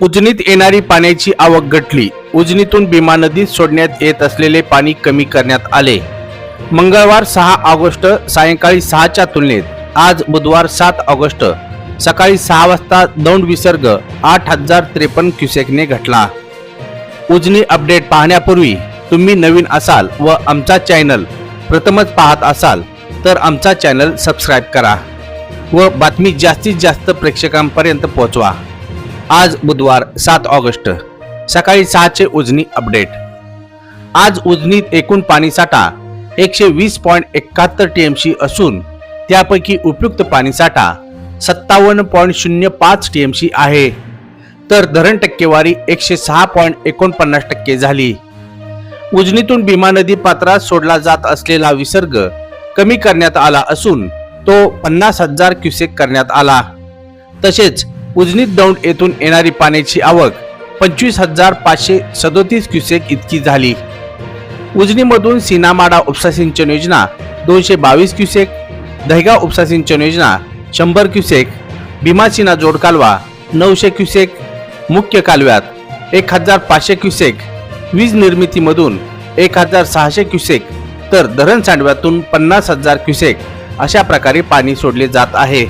उजनीत येणारी पाण्याची आवक घटली. उजनीतून भीमा नदीत सोडण्यात येत असलेले पाणी कमी करण्यात आले. मंगळवार सहा ऑगस्ट सायंकाळी सहाच्या तुलनेत आज बुधवार सात ऑगस्ट सकाळी सहा वाजता दौंड विसर्ग आठ हजार त्रेपन्न क्युसेकने घटला. उजनी अपडेट पाहण्यापूर्वी तुम्ही नवीन असाल व आमचा चॅनल प्रथमच पाहत असाल तर आमचा चॅनल सबस्क्राईब करा व बातमी जास्तीत जास्त प्रेक्षकांपर्यंत पोहोचवा. आज बुधवार सात ऑगस्ट. सकाळी सहाचे उजनी अपडेट. आज उजनीत एकूण पाणीसाठा एकशे वीस पॉईंट एकाहत्तर टीएमसी असून त्यापैकी उपयुक्त पाणीसाठा सत्तावन्न पॉईंट शून्य पाच टीएमसी आहे. तर धरण टक्केवारी एकशे सहा पॉईंट एकोणपन्नास टक्के झाली. उजनीतून भीमा नदी पात्रात सोडला जात असलेला विसर्ग कमी करण्यात आला असून तो पन्नास हजार क्युसेक करण्यात आला. तसेच उजनीत दौंड येथून येणारी पाण्याची आवक पंचवीस हजार पाचशे सदोतीस क्युसेक इतकी झाली. उजनीमधून सीनामाडा उपसा सिंचन योजना दोनशे बावीस क्युसेक दहगाव उपसा सिंचन योजना शंभर क्युसेक भीमासिना जोड कालवा नऊशे क्युसेक मुख्य कालव्यात एक हजार पाचशे क्युसेक वीज निर्मितीमधून एक हजार सहाशे क्युसेक तर धरण सांडव्यातून पन्नास हजार क्युसेक अशा प्रकारे पाणी सोडले जात आहे.